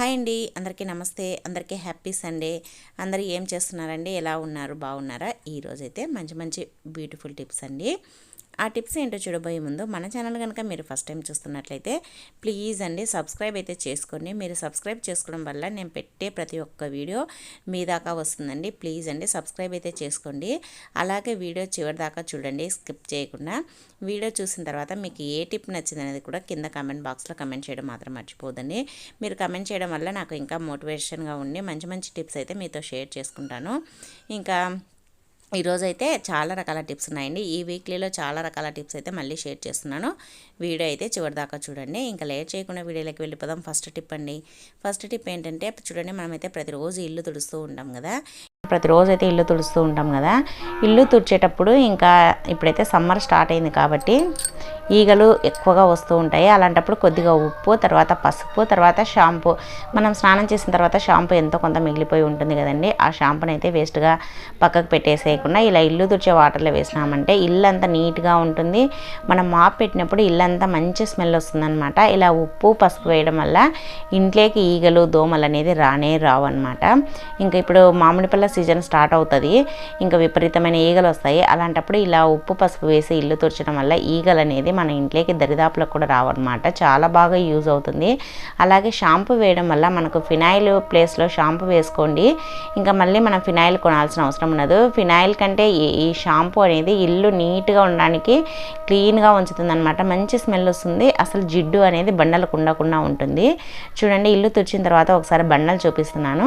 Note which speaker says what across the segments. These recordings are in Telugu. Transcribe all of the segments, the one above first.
Speaker 1: హాయ్ అండి. అందరికీ నమస్తే. అందరికీ హ్యాపీ సండే. అందరూ ఏం చేస్తున్నారండి? ఎలా ఉన్నారు? బాగున్నారా? ఈరోజైతే మంచి మంచి బ్యూటిఫుల్ టిప్స్ అండి. ఆ టిప్స్ ఏంటో చూడబోయే ముందు మన ఛానల్ కనుక మీరు ఫస్ట్ టైం చూస్తున్నట్లయితే ప్లీజ్ అండి సబ్స్క్రైబ్ అయితే చేసుకోండి. మీరు సబ్స్క్రైబ్ చేసుకోవడం వల్ల నేను పెట్టే ప్రతి ఒక్క వీడియో మీ దాకా వస్తుందండి. ప్లీజ్ అండి సబ్స్క్రైబ్ అయితే చేసుకోండి. అలాగే వీడియో చివరి దాకా చూడండి స్కిప్ చేయకుండా. వీడియో చూసిన తర్వాత మీకు ఏ టిప్ నచ్చింది అనేది కూడా కింద కమెంట్ బాక్స్లో కమెంట్ చేయడం మాత్రం మర్చిపోదండి. మీరు కమెంట్ చేయడం వల్ల నాకు ఇంకా మోటివేషన్గా ఉండి మంచి మంచి టిప్స్ అయితే మీతో షేర్ చేసుకుంటాను. ఇంకా ఈరోజు అయితే చాలా రకాల టిప్స్ ఉన్నాయండి. ఈ వీక్లీలో చాలా రకాల టిప్స్ అయితే మళ్ళీ షేర్ చేస్తున్నాను. వీడియో అయితే చివరి దాకా చూడండి. ఇంకా లేట్ చేయకుండా వీడియోలోకి వెళ్ళిపోదాం. ఫస్ట్ టిప్ అండి. ఫస్ట్ టిప్ ఏంటంటే చూడండి మనమైతే ప్రతిరోజు ఇల్లు తుడుస్తూ ఉంటాం కదా. ప్రతిరోజు అయితే ఇల్లు తుడుస్తూ ఉంటాం కదా. ఇల్లు తుడిచేటప్పుడు ఇంకా ఇప్పుడైతే సమ్మర్ స్టార్ట్ అయింది కాబట్టి ఈగలు ఎక్కువగా వస్తూ ఉంటాయి. అలాంటప్పుడు కొద్దిగా ఉప్పు తర్వాత పసుపు తర్వాత షాంపూ. మనం స్నానం చేసిన తర్వాత షాంపూ ఎంతో కొంత మిగిలిపోయి ఉంటుంది కదండి. ఆ షాంపూని అయితే వేస్ట్గా పక్కకు పెట్టేసేయకుండా ఇలా ఇల్లు తుడిచే వాటర్లో వేసినామంటే ఇల్లు అంతా నీట్గా ఉంటుంది. మనం మాప్ పెట్టినప్పుడు ఇల్లు అంతా మంచి స్మెల్ వస్తుందన్నమాట. ఇలా ఉప్పు పసుపు వేయడం వల్ల ఇంట్లోకి ఈగలు దోమలు అనేది రానే రావు అనమాట ఇంకా ఇప్పుడు మామిడి పళ్ళ సీజన్ స్టార్ట్ అవుతుంది. ఇంకా విపరీతమైన ఈగలు వస్తాయి. అలాంటప్పుడు ఇలా ఉప్పు పసుపు వేసి ఇల్లు తుడచడం వల్ల ఈగలు అనేది మన ఇంట్లోకి దరిదాపులకు కూడా రావన్నమాట. చాలా బాగా యూజ్ అవుతుంది. అలాగే షాంపూ వేయడం వల్ల మనకు ఫినాయిల్ ప్లేస్లో షాంపూ వేసుకోండి. ఇంకా మళ్ళీ మనం ఫినాయిల్ కొనాల్సిన అవసరం ఉండదు. ఫినాయిల్ కంటే ఈ షాంపూ అనేది ఇల్లు నీట్గా ఉండడానికి క్లీన్గా ఉంచుతుంది అనమాట మంచి స్మెల్ వస్తుంది. అసలు జిడ్డు అనేది బండలకు ఉండకుండా ఉంటుంది. చూడండి ఇల్లు తుడిచిన తర్వాత ఒకసారి బండలు చూపిస్తున్నాను.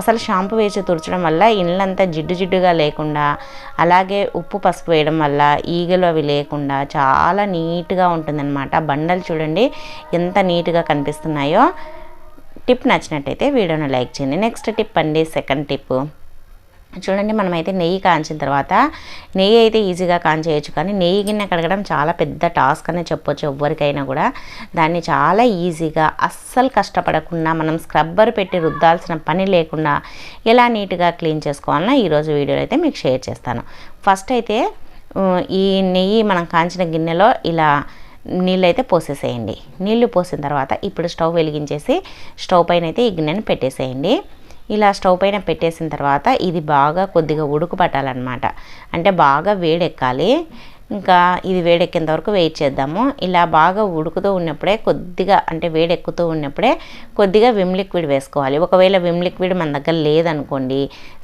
Speaker 1: అసలు షాంపూ వేసి తుడచడం వల్ల ఇళ్ళంతా జిడ్డు జిడ్డుగా లేకుండా అలాగే ఉప్పు పసుపు వేయడం వల్ల ఈగలు అవి లేకుండా చాలా నీట్గా ఉంటుందన్నమాట. బండలు చూడండి ఎంత నీట్గా కనిపిస్తున్నాయో. టిప్ నచ్చినట్టయితే వీడియోను లైక్ చేయండి. నెక్స్ట్ టిప్ అండి సెకండ్ టిప్. చూడండి మనమైతే నెయ్యి కాంచిన తర్వాత నెయ్యి అయితే ఈజీగా కాంచేయచ్చు కానీ నెయ్యి గిన్నె కడగడం చాలా పెద్ద టాస్క్ అని చెప్పొచ్చు ఎవరికైనా కూడా. దాన్ని చాలా ఈజీగా అస్సలు కష్టపడకుండా మనం స్క్రబ్బర్ పెట్టి రుద్దాల్సిన పని లేకుండా ఎలా నీట్గా క్లీన్ చేసుకోవాలన్నా ఈరోజు వీడియోలో అయితే మీకు షేర్ చేస్తాను. ఫస్ట్ అయితే ఈ నెయ్యి మనం కాంచిన గిన్నెలో ఇలా నీళ్ళు అయితే పోసేసేయండి. నీళ్ళు పోసిన తర్వాత ఇప్పుడు స్టవ్ వెలిగించేసి స్టవ్ పైన అయితే ఈ గిన్నెను పెట్టేసేయండి. ఇలా స్టవ్ పైన పెట్టేసిన తర్వాత ఇది బాగా కొద్దిగా ఉడుకు పట్టాలన్నమాట అంటే బాగా వేడెక్కాలి. ఇంకా ఇది వేడెక్కేంత వరకు వెయిట్ చేద్దాము. ఇలా బాగా ఉడుకుతూ ఉన్నప్పుడే కొద్దిగా అంటే వేడెక్కుతూ ఉన్నప్పుడే కొద్దిగా విమ్ లిక్విడ్ వేసుకోవాలి. ఒకవేళ విమ్ లిక్విడ్ మన దగ్గర లేదనుకోండి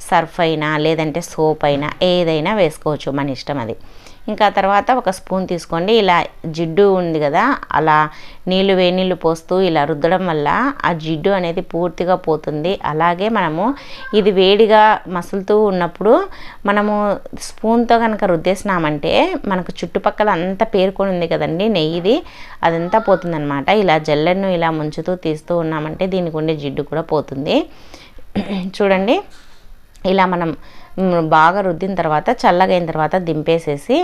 Speaker 1: సర్ఫ్ అయినా లేదంటే సోప్ అయినా ఏదైనా వేసుకోవచ్చు మన ఇష్టం అది. ఇంకా తర్వాత ఒక స్పూన్ తీసుకోండి. ఇలా జిడ్డు ఉంది కదా అలా నీళ్ళు వేనీళ్ళు పోస్తూ ఇలా రుద్దడం వల్ల ఆ జిడ్డు అనేది పూర్తిగా పోతుంది. అలాగే మనము ఇది వేడిగా మసులుతూ ఉన్నప్పుడు మనము స్పూన్తో కనుక రుద్దేసినామంటే మనకు చుట్టుపక్కల అంతా పేరుకొని ఉంది కదండి నెయ్యిది అదంతా పోతుందనమాట ఇలా జల్లెడ్ను ఇలా ముంచుతూ తీస్తూ ఉన్నామంటే దీనికి ఉండే జిడ్డు కూడా పోతుంది. చూడండి ఇలా మనం బాగా రుద్దిన తర్వాత చల్లగా అయిన తర్వాత దింపేసేసి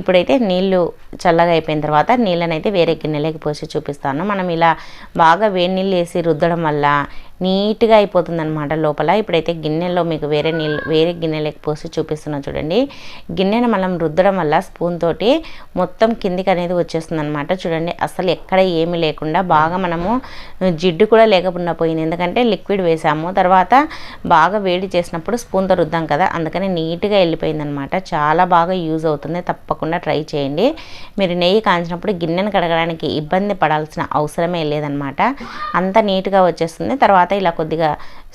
Speaker 1: ఇప్పుడైతే నీళ్ళు చల్లగా అయిపోయిన తర్వాత నీళ్ళనైతే వేరే గిన్నెలోకి పోసి చూపిస్తాను. మనం ఇలా బాగా వేడి నీళ్ళు వేసి రుద్దడం వల్ల నీట్గా అయిపోతుంది అనమాట లోపల. ఇప్పుడైతే గిన్నెలో మీకు వేరే నీళ్ళు వేరే గిన్నెలోకి పోసి చూపిస్తున్నా చూడండి. గిన్నెను మనం రుద్దడం వల్ల స్పూన్ తోటి మొత్తం కిందికి అనేది వచ్చేస్తుంది అనమాట చూడండి అసలు ఎక్కడ ఏమీ లేకుండా బాగా మనము జిడ్డు కూడా లేకుండా పోయింది. ఎందుకంటే లిక్విడ్ వేసాము. తర్వాత బాగా వేడి చేసినప్పుడు స్పూన్తో రుద్దాం కదా అందుకని నీట్గా వెళ్ళిపోయింది అనమాట చాలా బాగా యూజ్ అవుతుంది. తప్పకుండా ట్రై చేయండి. మీరు నెయ్యి కాంచినప్పుడు గిన్నెను కడగడానికి ఇబ్బంది పడాల్సిన అవసరమే లేదనమాట. అంత నీట్గా వచ్చేస్తుంది. తర్వాత తర్వాత ఇలా కొద్దిగా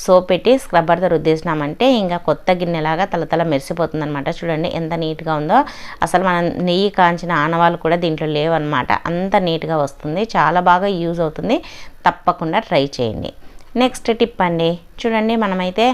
Speaker 1: సోప్ పెట్టి స్క్రబ్బర్తో రుద్దేసినామంటే ఇంకా కొత్త గిన్నెలాగా తలతల మెరిసిపోతుంది అనమాట చూడండి ఎంత నీట్గా ఉందో. అసలు మనం నెయ్యి కాంచిన ఆనవాళ్ళు కూడా దీంట్లో లేవన్నమాట అంత నీట్గా వస్తుంది. చాలా బాగా యూజ్ అవుతుంది. తప్పకుండా ట్రై చేయండి. నెక్స్ట్ టిప్ అండి. చూడండి మనమైతే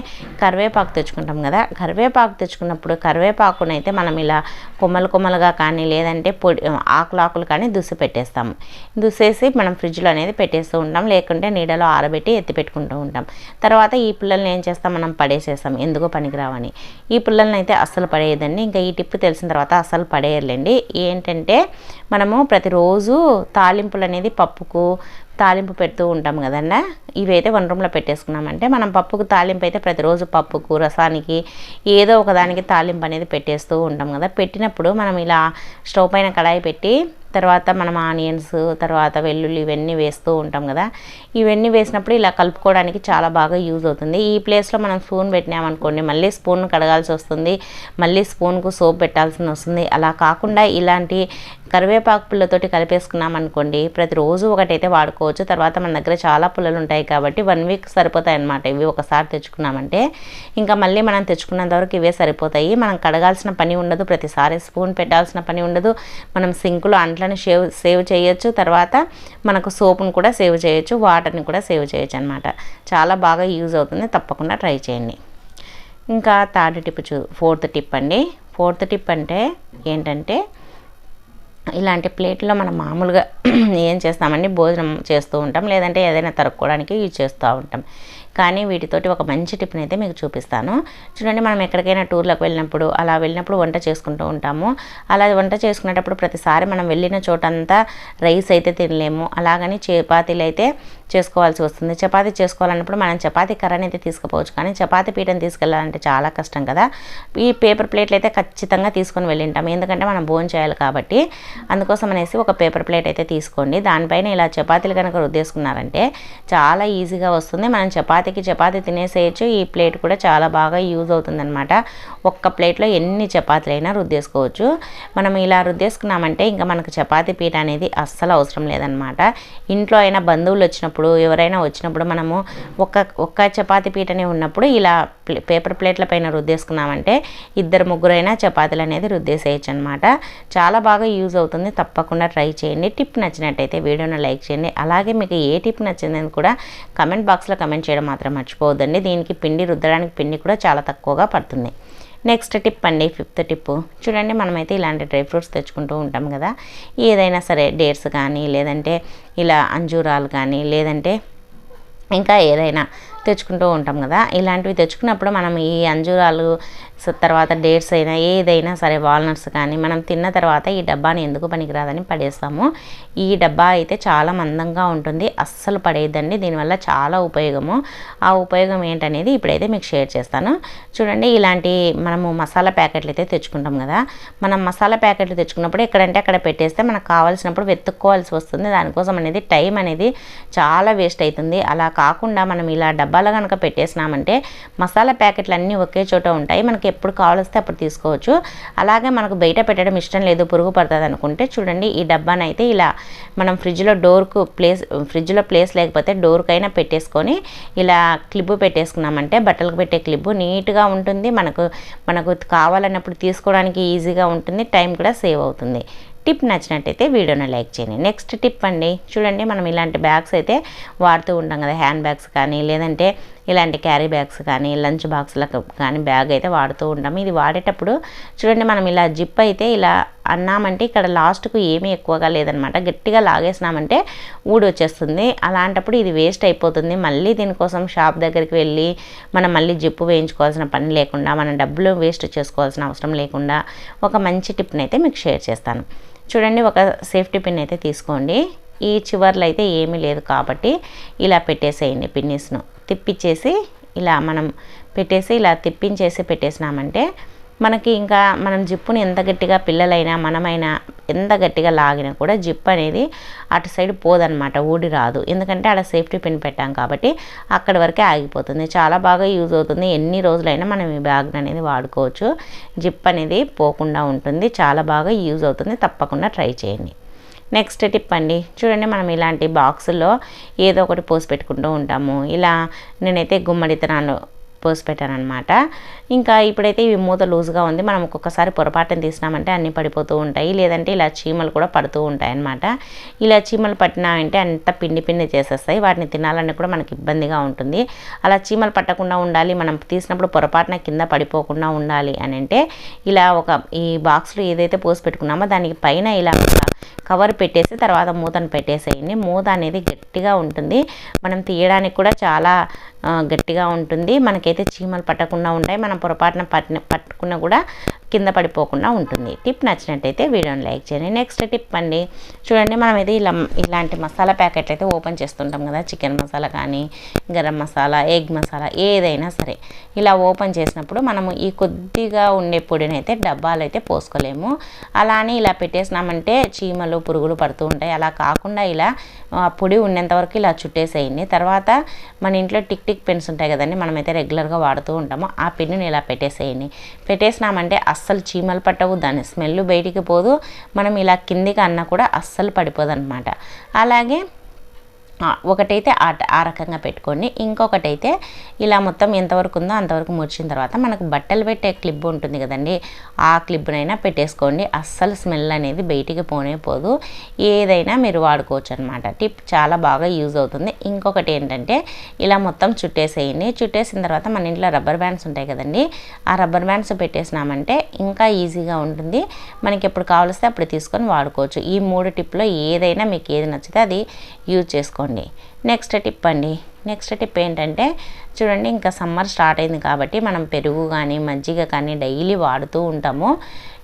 Speaker 1: కరివేపాకు తెచ్చుకుంటాం కదా. కరివేపాకు తెచ్చుకున్నప్పుడు కరివేపాకునైతే మనం ఇలా కొమ్మలు కొమ్మలుగా కానీ లేదంటే పొడి ఆకులు ఆకులు కానీ దుసి పెట్టేస్తాము దుసేసి మనం ఫ్రిడ్జ్లో అనేది పెట్టేస్తూ ఉంటాం. లేకుంటే నీడలో ఆరబెట్టి ఎత్తి పెట్టుకుంటూ ఉంటాం. తర్వాత ఈ పిల్లల్ని ఏం చేస్తాం? మనం పడేసేస్తాం. ఎందుకో పనికిరావని. ఈ పిల్లల్ని అయితే అస్సలు పడేయదండి ఇంకా ఈ టిప్ తెలిసిన తర్వాత అస్సలు పడేయర్లేండి. ఏంటంటే మనము ప్రతిరోజు తాలింపులు అనేది పప్పుకు తాలింపు పెడుతూ ఉంటాం కదన్నా? ఇవైతే వన్ రూమ్లో పెట్టేసుకున్నామంటే మనం పప్పుకు తాలింపు అయితే ప్రతిరోజు పప్పుకు రసానికి ఏదో ఒకదానికి తాలింపు అనేది పెట్టేస్తూ ఉంటాం కదా. పెట్టినప్పుడు మనం ఇలా స్టవ్ పైన కడాయి పెట్టి తర్వాత మనం ఆనియన్స్ తర్వాత వెల్లుల్లి ఇవన్నీ వేస్తూ ఉంటాం కదా. ఇవన్నీ వేసినప్పుడు ఇలా కలుపుకోవడానికి చాలా బాగా యూజ్ అవుతుంది. ఈ ప్లేస్లో మనం స్పూన్ పెట్టినామనుకోండి మళ్ళీ స్పూన్ కడగాల్సి వస్తుంది మళ్ళీ స్పూన్కు సోప్ పెట్టాల్సి వస్తుంది. అలా కాకుండా ఇలాంటి కరివేపాకు పుల్లతోటి కలిపేసుకున్నాం అనుకోండి ప్రతిరోజు ఒకటైతే వాడుకోవచ్చు. తర్వాత మన దగ్గర చాలా పుల్లలు ఉంటాయి కాబట్టి వన్ వీక్ సరిపోతాయి అన్నమాట ఇవి ఒకసారి తెచ్చుకున్నామంటే ఇంకా మళ్ళీ మనం తెచ్చుకున్నంత వరకు ఇవే సరిపోతాయి. మనం కడగాల్సిన పని ఉండదు ప్రతిసారి స్పూన్ పెట్టాల్సిన పని ఉండదు. మనం సింకులో అంట్లను సేవ్ సేవ్ చేయొచ్చు. తర్వాత మనకు సోపును కూడా సేవ్ చేయొచ్చు వాటర్ని కూడా సేవ్ చేయొచ్చు అనమాట చాలా బాగా యూజ్ అవుతుంది. తప్పకుండా ట్రై చేయండి. ఇంకా థర్డ్ టిప్ చూ ఫోర్త్ టిప్ అండి. ఫోర్త్ టిప్ అంటే ఏంటంటే ఇలాంటి ప్లేట్లో మనం మామూలుగా ఏం చేస్తామండి? భోజనం చేస్తూ ఉంటాం. లేదంటే ఏదైనా తరుక్కోవడానికి యూజ్ చేస్తూ ఉంటాం. కానీ వీటితోటి ఒక మంచి టిప్ని అయితే మీకు చూపిస్తాను. చూడండి మనం ఎక్కడికైనా టూర్లకు వెళ్ళినప్పుడు అలా వెళ్ళినప్పుడు వంట చేసుకుంటూ ఉంటాము. అలా వంట చేసుకునేటప్పుడు ప్రతిసారి మనం వెళ్ళిన చోటంతా రైస్ అయితే తినలేము. అలాగని చపాతీలు అయితే చేసుకోవాల్సి వస్తుంది. చపాతీ చేసుకోవాలన్నప్పుడు మనం చపాతీ కర్రని అయితే తీసుకుపోవచ్చు. కానీ చపాతీ పీటను తీసుకెళ్ళాలంటే చాలా కష్టం కదా. ఈ పేపర్ ప్లేట్లు అయితే ఖచ్చితంగా తీసుకొని వెళ్ళింటాం ఎందుకంటే మనం భోజనం చేయాలి కాబట్టి. అందుకోసం అనేసి ఒక పేపర్ ప్లేట్ అయితే తీసుకోండి. దానిపైన ఇలా చపాతీలు కనుక రుద్దేసుకున్నారంటే చాలా ఈజీగా వస్తుంది. మనం చపాతీ చపాతీకి చపాతీ తినేసేయచ్చు. ఈ ప్లేట్ కూడా చాలా బాగా యూజ్ అవుతుందనమాట ఒక్క ప్లేట్లో ఎన్ని చపాతీలైనా రుద్దేసుకోవచ్చు. మనం ఇలా రుద్దేసుకున్నామంటే ఇంకా మనకు చపాతీ పీట అనేది అస్సలు అవసరం లేదనమాట ఇంట్లో అయినా బంధువులు వచ్చినప్పుడు ఎవరైనా వచ్చినప్పుడు మనము ఒక్క ఒక్క చపాతీ పీటనే ఉన్నప్పుడు ఇలా పేపర్ ప్లేట్ల పైన రుద్దేసుకున్నామంటే ఇద్దరు ముగ్గురైనా చపాతీలు అనేది రుద్దేసేయచ్చు అనమాట చాలా బాగా యూజ్ అవుతుంది. తప్పకుండా ట్రై చేయండి. టిప్ నచ్చినట్టయితే వీడియోని లైక్ చేయండి. అలాగే మీకు ఏ టిప్ నచ్చిందని కూడా కమెంట్ బాక్స్లో కమెంట్ చేయడం మాత్రం మర్చిపోవద్దండి. దీనికి పిండి రుద్దడానికి పిండి కూడా చాలా తక్కువగా పడుతుంది. నెక్స్ట్ టిప్ అండి ఫిఫ్త్ టిప్ చూడండి మనమైతే ఇలాంటి డ్రై ఫ్రూట్స్ తెచ్చుకుంటూ ఉంటాం కదా. ఏదైనా సరే డేట్స్ కానీ లేదంటే ఇలా అంజూరాలు కానీ లేదంటే ఇంకా ఏదైనా తెచ్చుకుంటూ ఉంటాం కదా. ఇలాంటివి తెచ్చుకున్నప్పుడు మనం ఈ అంజూరాలు సో తర్వాత డేట్స్ అయినా ఏదైనా సరే వాల్నట్స్ కానీ మనం తిన్న తర్వాత ఈ డబ్బాని ఎందుకు పనికిరాదని పడేస్తాము. ఈ డబ్బా అయితే చాలా మందంగా ఉంటుంది. అస్సలు పడేయద్దండి. దీనివల్ల చాలా ఉపయోగము. ఆ ఉపయోగం ఏంటనేది ఇప్పుడైతే మీకు షేర్ చేస్తాను. చూడండి ఇలాంటి మనము మసాలా ప్యాకెట్లు అయితే తెచ్చుకుంటాం కదా. మనం మసాలా ప్యాకెట్లు తెచ్చుకున్నప్పుడు ఎక్కడంటే అక్కడ పెట్టేస్తే మనకు కావాల్సినప్పుడు వెతుక్కోవాల్సి వస్తుంది. దానికోసం అనేది టైం అనేది చాలా వేస్ట్ అవుతుంది అలా కాకుండా మనం ఇలా డబ్బాలో కనుక పెట్టేసినామంటే మసాలా ప్యాకెట్లు అన్నీ ఒకే చోట ఉంటాయి. మనకి ఎప్పుడు కావాల్స్తే అప్పుడు తీసుకోవచ్చు. అలాగే మనకు బయట పెట్టడం ఇష్టం లేదు పురుగు పడుతుంది అనుకుంటే చూడండి ఈ డబ్బానైతే ఇలా మనం ఫ్రిడ్జ్లో డోర్కు ప్లేస్ ఫ్రిడ్జ్లో ప్లేస్ లేకపోతే డోర్కైనా పెట్టేసుకొని ఇలా క్లిప్ పెట్టేసుకున్నామంటే బట్టలకు పెట్టే క్లిప్ నీట్గా ఉంటుంది. మనకు మనకు కావాలన్నప్పుడు తీసుకోవడానికి ఈజీగా ఉంటుంది టైం కూడా సేవ్ అవుతుంది. టిప్ నచ్చినట్టయితే వీడియోని లైక్ చేయండి. నెక్స్ట్ టిప్ అండి చూడండి మనం ఇలాంటి బ్యాగ్స్ అయితే వాడుతూ ఉంటాం కదా హ్యాండ్ బ్యాగ్స్ కానీ లేదంటే ఇలాంటి క్యారీ బ్యాగ్స్ కానీ లంచ్ బాక్స్లకు కానీ బ్యాగ్ అయితే వాడుతూ ఉంటాము. ఇది వాడేటప్పుడు చూడండి మనం ఇలా జిప్ అయితే ఇలా అన్నామంటే ఇక్కడ లాస్ట్కు ఏమీ ఎక్కువగా లేదనమాట. గట్టిగా లాగేసినామంటే ఊడి వచ్చేస్తుంది అలాంటప్పుడు ఇది వేస్ట్ అయిపోతుంది. మళ్ళీ దీనికోసం షాప్ దగ్గరికి వెళ్ళి మనం మళ్ళీ జిప్పు వేయించుకోవాల్సిన పని లేకుండా మన డబ్బులు వేస్ట్ చేసుకోవాల్సిన అవసరం లేకుండా ఒక మంచి టిప్ని అయితే మీకు షేర్ చేస్తాను. చూడండి ఒక సేఫ్టీ పిన్ అయితే తీసుకోండి. ఈ చివర్లో అయితే ఏమీ లేదు కాబట్టి ఇలా పెట్టేసేయండి పిన్నిస్ను. తిప్పిచ్చేసి ఇలా మనం పెట్టేసి ఇలా తిప్పించేసి పెట్టేసినామంటే మనకి ఇంకా మనం జిప్పుని ఎంత గట్టిగా పిల్లలైనా మనమైనా ఎంత గట్టిగా లాగినా కూడా జిప్ అనేది అటు సైడ్ పోదనమాట ఊడి రాదు. ఎందుకంటే అక్కడ సేఫ్టీ పిన్ పెట్టాం కాబట్టి అక్కడి వరకే ఆగిపోతుంది. చాలా బాగా యూజ్ అవుతుంది. ఎన్ని రోజులైనా మనం ఈ బ్యాగ్ అనేది వాడుకోవచ్చు. జిప్ అనేది పోకుండా ఉంటుంది. చాలా బాగా యూజ్ అవుతుంది. తప్పకుండా ట్రై చేయండి. నెక్స్ట్ టిప్ అండి. చూడండి మనం ఇలాంటి బాక్సుల్లో ఏదో ఒకటి పోసి పెట్టుకుంటూ ఉంటాము. ఇలా నేనైతే గుమ్మడి పోసి పెట్టానమాట అనమాట ఇంకా ఇప్పుడైతే ఇవి మూత లూజ్గా ఉంది. మనం ఒక్కొక్కసారి పొరపాటును తీసినామంటే అన్నీ పడిపోతూ ఉంటాయి. లేదంటే ఇలా చీమలు కూడా పడుతూ ఉంటాయి అనమాట ఇలా చీమలు పట్టినామంటే అంత పిండి పిండి చేసేస్తాయి. వాటిని తినాలని కూడా మనకి ఇబ్బందిగా ఉంటుంది. అలా చీమలు పట్టకుండా ఉండాలి. మనం తీసినప్పుడు పొరపాటున కింద పడిపోకుండా ఉండాలి అని అంటే ఇలా ఒక ఈ బాక్స్లో ఏదైతే పోసి పెట్టుకున్నామో దానికి పైన ఇలా కవర్ పెట్టేసి తర్వాత మూతను పెట్టేసేయండి. మూత అనేది గట్టిగా ఉంటుంది. మనం తీయడానికి కూడా చాలా గట్టిగా ఉంటుంది. మనకైతే చీమలు పట్టకుండా ఉంటాయి. మనం పొరపాటున పట్టిన పట్టుకున్న కూడా కింద పడిపోకుండా ఉంటుంది. టిప్ నచ్చినట్టయితే వీడియోని లైక్ చేయండి. నెక్స్ట్ టిప్ అండి చూడండి మనం ఇది ఇలా ఇలాంటి మసాలా ప్యాకెట్లు అయితే ఓపెన్ చేస్తుంటాం కదా చికెన్ మసాలా కానీ గరం మసాలా ఎగ్ మసాలా ఏదైనా సరే. ఇలా ఓపెన్ చేసినప్పుడు మనము ఈ కొద్దిగా ఉండే పొడిని అయితే డబ్బాలు అయితే పోసుకోలేము. అలా అని ఇలా పెట్టేసినామంటే చీమలు పురుగులు పడుతూ ఉంటాయి. అలా కాకుండా ఇలా ఆ, పొడి ఉన్నంతవరకు ఇలా చుట్టేసేయండి. తర్వాత మన ఇంట్లో టిక్ టిక్ పెన్స్ ఉంటాయి కదండి మనమైతే రెగ్యులర్గా వాడుతూ ఉంటాము. ఆ పెన్నుని ఇలా పెట్టేసేయండి. పెట్టేసినామంటే అస్సలు చీమలు పట్టవు దాని స్మెల్ బయటికి పోదు. మనం ఇలా కిందికి అన్నా కూడా అస్సలు పడిపోదు అనమాట అలాగే ఒకటైతే ఆ ఆ రకంగా పెట్టుకోండి. ఇంకొకటైతే ఇలా మొత్తం ఎంతవరకు ఉందో అంతవరకు ముడిచిన తర్వాత మనకు బట్టలు పెట్టే క్లిప్ ఉంటుంది కదండి ఆ క్లిప్నైనా పెట్టేసుకోండి. అస్సలు స్మెల్ అనేది బయటికి పోనే పోదు. ఏదైనా మీరు వాడుకోవచ్చు అనమాట టిప్ చాలా బాగా యూజ్ అవుతుంది. ఇంకొకటి ఏంటంటే ఇలా మొత్తం చుట్టేసేయండి. చుట్టేసిన తర్వాత మన ఇంట్లో రబ్బర్ బ్యాండ్స్ ఉంటాయి కదండి ఆ రబ్బర్ బ్యాండ్స్ పెట్టేసినామంటే ఇంకా ఈజీగా ఉంటుంది. మనకి ఎప్పుడు కావలిస్తే అప్పుడు తీసుకొని వాడుకోవచ్చు. ఈ మూడు టిప్లో ఏదైనా మీకు ఏది నచ్చితే అది యూజ్ చేసుకోండి. నెక్స్ట్ టిప్ అండి. నెక్స్ట్ టిప్ ఏంటంటే చూడండి ఇంకా సమ్మర్ స్టార్ట్ అయింది కాబట్టి మనం పెరుగు కానీ మజ్జిగ కానీ డైలీ వాడుతూ ఉంటాము.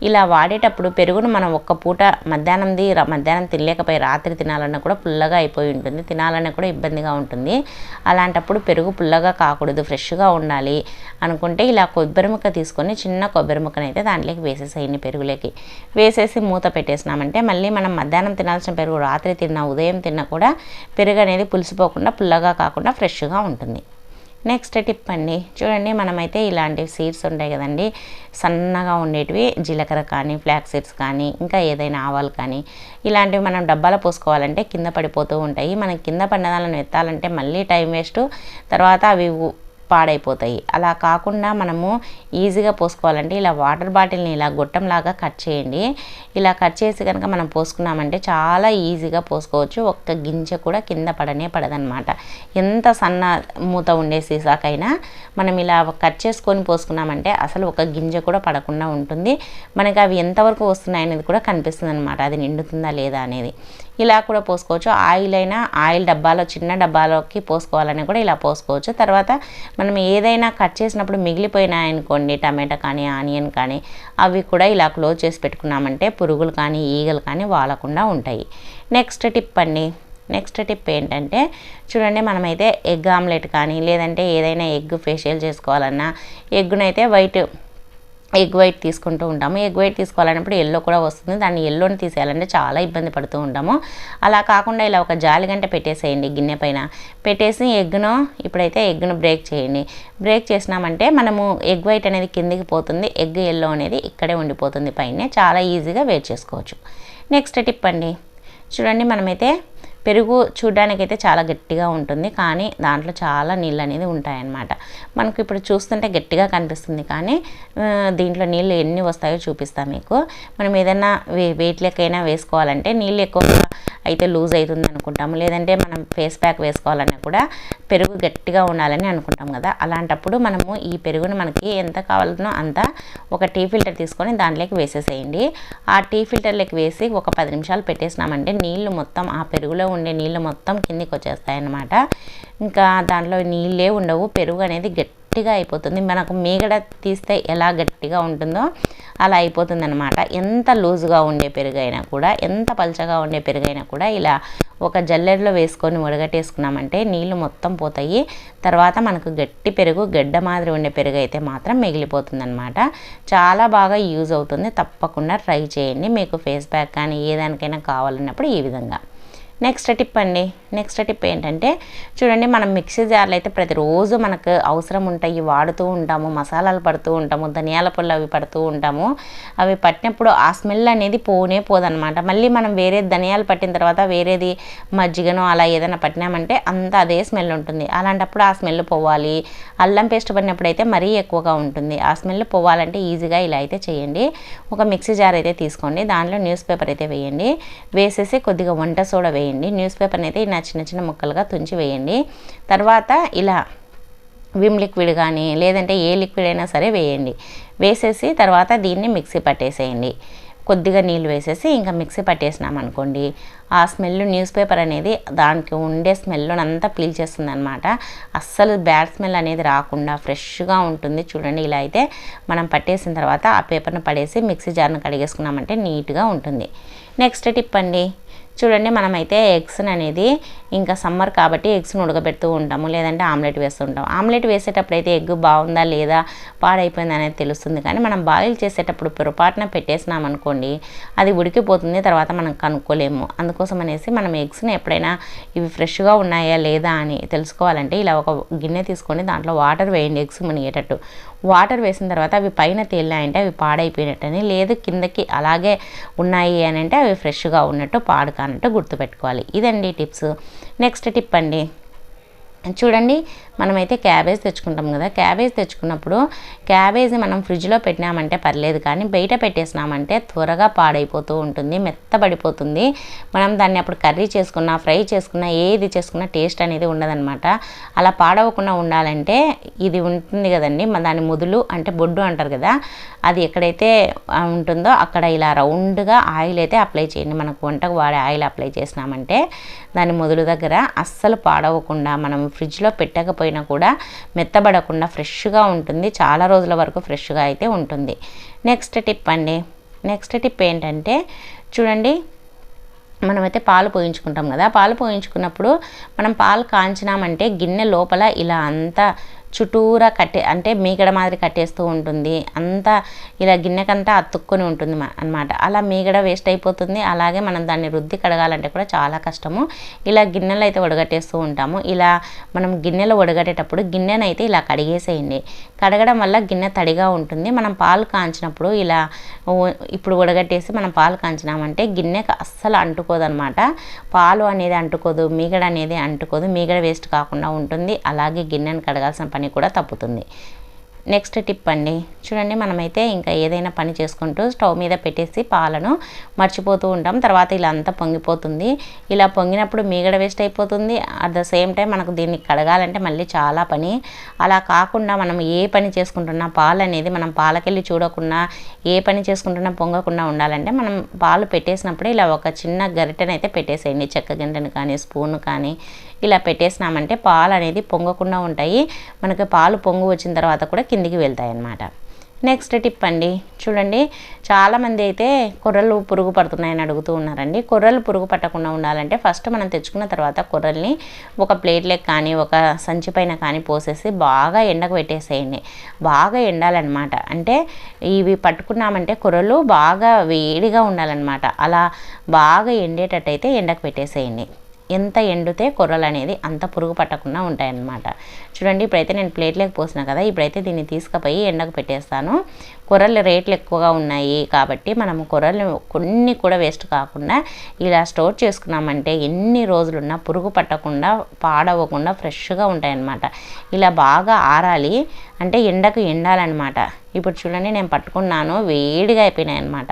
Speaker 1: ఇలా వాడేటప్పుడు పెరుగును మనం ఒక్క పూట మధ్యాహ్నంది మధ్యాహ్నం తినలేకపోయి రాత్రి తినాలన్నా కూడా పుల్లగా అయిపోయి ఉంటుంది. తినాలన్నా కూడా ఇబ్బందిగా ఉంటుంది. అలాంటప్పుడు పెరుగు పుల్లగా కాకూడదు ఫ్రెష్గా ఉండాలి అనుకుంటే ఇలా కొబ్బరి ముక్క తీసుకొని చిన్న కొబ్బరి ముక్కనైతే అయితే దాంట్లోకి వేసేసేయండి పెరుగులోకి. వేసేసి మూత పెట్టేసినామంటే మళ్ళీ మనం మధ్యాహ్నం తినాల్సిన పెరుగు రాత్రి తిన్నా ఉదయం తిన్నా కూడా పెరుగు అనేది పులిసిపోకుండా పుల్లగా కాకుండా ఫ్రెష్గా ఉంటుంది. నెక్స్ట్ టిప్ అండి. చూడండి మనమైతే ఇలాంటి సీడ్స్ ఉంటాయి కదండి. సన్నగా ఉండేటివి జీలకర్ర కానీ ఫ్లాక్ సీడ్స్ కానీ ఇంకా ఏదైనా ఆవాలు కానీ ఇలాంటివి మనం డబ్బాలో పోసుకోవాలంటే కింద పడిపోతూ ఉంటాయి. మనం కింద పడిన దానిని ఎత్తాలంటే మళ్ళీ టైం వేస్ట్. తర్వాత అవి పాడైపోతాయి. అలా కాకుండా మనము ఈజీగా పోసుకోవాలంటే ఇలా వాటర్ బాటిల్ని ఇలా గొట్టంలాగా కట్ చేయండి. ఇలా కట్ చేసి కనుక మనం పోసుకున్నామంటే చాలా ఈజీగా పోసుకోవచ్చు. ఒక్క గింజ కూడా కింద పడనే పడదనమాట ఎంత సన్న మూత ఉండే సీసాకైనా మనం ఇలా కట్ చేసుకొని పోసుకున్నామంటే అసలు ఒక గింజ కూడా పడకుండా ఉంటుంది. మనకి అవి ఎంతవరకు వస్తున్నాయి అనేది కూడా కనిపిస్తుంది అనమాట అది నిండుతుందా లేదా అనేది. ఇలా కూడా పోసుకోవచ్చు. ఆయిల్ అయినా ఆయిల్ డబ్బాలో చిన్న డబ్బాలోకి పోసుకోవాలని కూడా ఇలా పోసుకోవచ్చు. తర్వాత మనం ఏదైనా కట్ చేసినప్పుడు మిగిలిపోయినాయనుకోండి టమాటా కానీ ఆనియన్ కానీ అవి కూడా ఇలా క్లోజ్ చేసి పెట్టుకున్నామంటే పురుగులు కానీ ఈగలు కానీ వాలకుండా ఉంటాయి. నెక్స్ట్ టిప్ అండి. నెక్స్ట్ టిప్ ఏంటంటే చూడండి మనమైతే ఎగ్ ఆమ్లెట్ కానీ లేదంటే ఏదైనా ఎగ్ ఫేషియల్ చేసుకోవాలన్నా ఎగ్గునైతే వైట్ ఎగ్ వైట్ తీసుకుంటూ ఉంటాము. ఎగ్ వైట్ తీసుకోవాలన్నప్పుడు ఎల్లో కూడా వస్తుంది. దాన్ని ఎల్లోని తీసేయాలంటే చాలా ఇబ్బంది పడుతూ ఉంటాము. అలా కాకుండా ఇలా ఒక జాలి గంట పెట్టేసేయండి గిన్నె పైన. పెట్టేసి ఎగ్ను ఇప్పుడైతే ఎగ్ను బ్రేక్ చేయండి. బ్రేక్ చేసినామంటే మనము ఎగ్ వైట్ అనేది కిందికి పోతుంది. ఎగ్ ఎల్లో అనేది ఇక్కడే ఉండిపోతుంది పైన. చాలా ఈజీగా వేడి చేసుకోవచ్చు. నెక్స్ట్ టిప్ అండి. చూడండి మనమైతే పెరుగు చూడ్డానికైతే చాలా గట్టిగా ఉంటుంది. కానీ దాంట్లో చాలా నీళ్ళు అనేది ఉంటాయన్నమాట. మనకు ఇప్పుడు చూస్తుంటే గట్టిగా కనిపిస్తుంది. కానీ దీంట్లో నీళ్ళు ఎన్ని వస్తాయో చూపిస్తాను మీకు. మనం ఏదైనా వే వెయిట్ లెక్కైనా వేసుకోవాలంటే నీళ్ళు ఎక్కువగా అయితే లూజ్ అవుతుంది అనుకుంటాము. లేదంటే మనం ఫేస్ ప్యాక్ వేసుకోవాలన్నా కూడా పెరుగు గట్టిగా ఉండాలని అనుకుంటాం కదా. అలాంటప్పుడు మనము ఈ పెరుగును మనకి ఎంత కావాలనో అంత ఒక టీ ఫిల్టర్ తీసుకొని దాంట్లోకి వేసేసేయండి. ఆ టీ ఫిల్టర్లోకి వేసి ఒక పది నిమిషాలు పెట్టేసినామంటే నీళ్ళు మొత్తం ఆ పెరుగులో ఉండే నీళ్ళు మొత్తం కిందికి వచ్చేస్తాయి అన్నమాట ఇంకా దాంట్లో నీళ్ళే ఉండవు. పెరుగు అనేది గట్టిగా అయిపోతుంది. మనకు మీగడ తీస్తే ఎలా గట్టిగా ఉంటుందో అలా అయిపోతుంది అనమాట ఎంత లూజుగా ఉండే పెరుగైనా కూడా ఎంత పల్చగా ఉండే పెరుగైనా కూడా ఇలా ఒక జల్లెడలో వేసుకొని ఉడగట్టేసుకున్నామంటే నీళ్ళు మొత్తం పోతాయి. తర్వాత మనకు గట్టి పెరుగు గడ్డ మాదిరి ఉండే పెరుగు అయితే మాత్రం మిగిలిపోతుందనమాట చాలా బాగా యూజ్ అవుతుంది. తప్పకుండా ట్రై చేయండి. మీకు ఫేస్ ప్యాక్ కానీ ఏ దానికైనా కావాలన్నప్పుడు ఈ విధంగా. నెక్స్ట్ టిప్ అండి. నెక్స్ట్ టిప్ ఏంటంటే చూడండి మనం మిక్సీ జార్లు అయితే ప్రతిరోజు మనకు అవసరం ఉంటాయి వాడుతూ ఉంటాము మసాలాలు పడుతూ ఉంటాము ధనియాల పళ్ళు అవి పడుతూ ఉంటాము. అవి పట్టినప్పుడు ఆ స్మెల్ అనేది పోనే పోదనమాట మళ్ళీ మనం వేరే ధనియాలు పట్టిన తర్వాత వేరేది మజ్జిగను అలా ఏదైనా పట్టినామంటే అంతా అదే స్మెల్ ఉంటుంది. అలాంటప్పుడు ఆ స్మెల్ పోవాలి. అల్లం పేస్ట్ పడినప్పుడు అయితే మరీ ఎక్కువగా ఉంటుంది. ఆ స్మెల్ పోవాలంటే ఈజీగా ఇలా అయితే చేయండి. ఒక మిక్సీ జార్ అయితే తీసుకోండి. దానిలో న్యూస్ పేపర్ అయితే వేయండి. వేసేసి కొద్దిగా వంట సోడా వేయండి. న్యూస్ పేపర్ని అయితే ఇలా చిన్న చిన్న ముక్కలుగా తుంచి వేయండి. తర్వాత ఇలా విమ్ లిక్విడ్ కానీ లేదంటే ఏ లిక్విడ్ అయినా సరే వేయండి. వేసేసి తర్వాత దీన్ని మిక్సీ పట్టేసేయండి. కొద్దిగా నీళ్ళు వేసేసి ఇంకా మిక్సీ పట్టేసినాం అనుకోండి. ఆ స్మెల్ న్యూస్ పేపర్ అనేది దానికి ఉండే స్మెల్ అంతా పీల్చేస్తుంది అనమాట అస్సలు బ్యాడ్ స్మెల్ అనేది రాకుండా ఫ్రెష్గా ఉంటుంది. చూడండి ఇలా అయితే మనం పట్టేసిన తర్వాత ఆ పేపర్ని పడేసి మిక్సీ జార్ని కడిగేసుకున్నామంటే నీట్గా ఉంటుంది. నెక్స్ట్ టిప్ అండి. చూడండి మనమైతే ఎగ్స్ అనేది ఇంకా సమ్మర్ కాబట్టి ఎగ్స్ని ఉడకబెడుతూ ఉంటాము. లేదంటే ఆమ్లెట్ వేస్తుంటాం. ఆమ్లెట్ వేసేటప్పుడు అయితే ఎగ్ బాగుందా లేదా పాడైపోయిందా అనేది తెలుస్తుంది. కానీ మనం బాయిల్ చేసేటప్పుడు పొరపాటున పెట్టేసినాం అనుకోండి అది ఉడికిపోతుంది తర్వాత మనం కనుక్కోలేము. అందుకోసం అనేసి మనం ఎగ్స్ని ఎప్పుడైనా ఇవి ఫ్రెష్గా ఉన్నాయా లేదా అని తెలుసుకోవాలంటే ఇలా ఒక గిన్నె తీసుకొని దాంట్లో వాటర్ వేయండి ఎగ్స్ మునిగేటట్టు. వాటర్ వేసిన తర్వాత అవి పైన తేలినాయంటే అవి పాడైపోయినట్టని లేదు కిందకి అలాగే ఉన్నాయి అని అంటే అవి ఫ్రెష్గా ఉన్నట్టు పాడు కానట్టు గుర్తుపెట్టుకోవాలి. ఇదండి టిప్స్. నెక్స్ట్ టిప్ అండి. చూడండి మనమైతే క్యాబేజ్ తెచ్చుకుంటాం కదా. క్యాబేజ్ తెచ్చుకున్నప్పుడు క్యాబేజ్ మనం ఫ్రిడ్జ్లో పెట్టినామంటే పర్లేదు కానీ బయట పెట్టేసినామంటే త్వరగా పాడైపోతూ ఉంటుంది మెత్తబడిపోతుంది. మనం దాన్ని అప్పుడు కర్రీ చేసుకున్నా ఫ్రై చేసుకున్నా ఏది చేసుకున్నా టేస్ట్ అనేది ఉండదన్నమాట. అలా పాడవకుండా ఉండాలంటే ఇది ఉంటుంది కదండి దాని ముదులు అంటే బొడ్డు అంటారు కదా అది ఎక్కడైతే ఉంటుందో అక్కడ ఇలా రౌండ్గా ఆయిల్ అయితే అప్లై చేయండి. మనకు వంటకు వాడే ఆయిల్ అప్లై చేసినామంటే దాని మొదలు దగ్గర అస్సలు పాడవకుండా మనం ఫ్రిడ్జ్లో పెట్టకపోయినా కూడా మెత్తబడకుండా ఫ్రెష్గా ఉంటుంది. చాలా రోజుల వరకు ఫ్రెష్గా అయితే ఉంటుంది. నెక్స్ట్ టిప్ అండి. నెక్స్ట్ టిప్ ఏంటంటే చూడండి మనమైతే పాలు పోయించుకుంటాం కదా. పాలు పోయించుకున్నప్పుడు మనం పాలు కాంచినామంటే గిన్నె లోపల ఇలా అంతా చుట్టూరా కట్టే అంటే మీగడ మాదిరి కట్టేస్తూ ఉంటుంది. అంతా ఇలా గిన్నెకంతా అతుక్కొని ఉంటుంది అనమాట అలా మీగడ వేస్ట్ అయిపోతుంది. అలాగే మనం దాన్ని రుద్ది కడగాలంటే కూడా చాలా కష్టము. ఇలా గిన్నెలు అయితే వడగట్టేస్తూ ఉంటాము. ఇలా మనం గిన్నెలో వడగట్టేటప్పుడు గిన్నెనైతే ఇలా కడిగేసేయండి. కడగడం వల్ల గిన్నె తడిగా ఉంటుంది. మనం పాలు కాంచినప్పుడు ఇలా ఇప్పుడు ఉడగట్టేసి మనం పాలు కాంచినామంటే గిన్నెకి అస్సలు అంటుకోదనమాట పాలు అనేది అంటుకోదు మీగడ అనేది అంటుకోదు. మీగడ వేస్ట్ కాకుండా ఉంటుంది. అలాగే గిన్నెను కడగాల్సిన పని కూడా తప్పుతుంది. నెక్స్ట్ టిప్ అండి. చూడండి మనమైతే ఇంకా ఏదైనా పని చేసుకుంటూ స్టవ్ మీద పెట్టేసి పాలను మర్చిపోతూ ఉంటాం. తర్వాత ఇలా అంతా పొంగిపోతుంది. ఇలా పొంగినప్పుడు మీగడ వేస్ట్ అయిపోతుంది. అట్ ద సేమ్ టైం మనకు దీన్ని కడగాలంటే మళ్ళీ చాలా పని. అలా కాకుండా మనం ఏ పని చేసుకుంటున్నా పాలు అనేది మనం పాలకెళ్ళి చూడకుండా ఏ పని చేసుకుంటున్నా పొంగకుండా ఉండాలంటే మనం పాలు పెట్టేసినప్పుడు ఇలా ఒక చిన్న గరిటెనైతే పెట్టేసేయండి. చెక్క గంటను కానీ స్పూన్ కానీ ఇలా పెట్టేసినామంటే పాలు అనేది పొంగకుండా ఉంటాయి. మనకి పాలు పొంగు వచ్చిన తర్వాత కూడా కిందికి వెళ్తాయి అన్నమాట నెక్స్ట్ టిప్ అండి. చూడండి చాలామంది అయితే కొర్రలు పురుగు పడుతున్నాయని అడుగుతూ ఉన్నారండి. కొర్రలు పురుగు పట్టకుండా ఉండాలంటే ఫస్ట్ మనం తెచ్చుకున్న తర్వాత కొర్రల్ని ఒక ప్లేట్లకు కానీ ఒక సంచి పైన కానీ పోసేసి బాగా ఎండకు పెట్టేసేయండి. బాగా ఎండాలన్నమాట. అంటే ఇవి పట్టుకున్నామంటే కొర్రలు బాగా వేడిగా ఉండాలన్నమాట. అలా బాగా ఎండేటట్టయితే ఎండకు పెట్టేసేయండి. ఎంత ఎండితే కొర్రలు అనేది అంత పురుగు పట్టకుండా ఉంటాయన్నమాట. చూడండి ఇప్పుడైతే నేను ప్లేట్లోకి పోసిన కదా ఇప్పుడైతే దీన్ని తీసుకుపోయి ఎండకు పెట్టేస్తాను. కూరలు రేట్లు ఎక్కువగా ఉన్నాయి కాబట్టి మనం కూరలు కొన్ని కూడా వేస్ట్ కాకుండా ఇలా స్టోర్ చేసుకున్నామంటే ఎన్ని రోజులున్నా పురుగు పట్టకుండా పాడవకుండా ఫ్రెష్గా ఉంటాయన్నమాట. ఇలా బాగా ఆరాలి. అంటే ఎండకు ఎండాలన్నమాట. ఇప్పుడు చూడండి నేను పట్టుకున్నాను వేడిగా అయిపోయినాయి అనమాట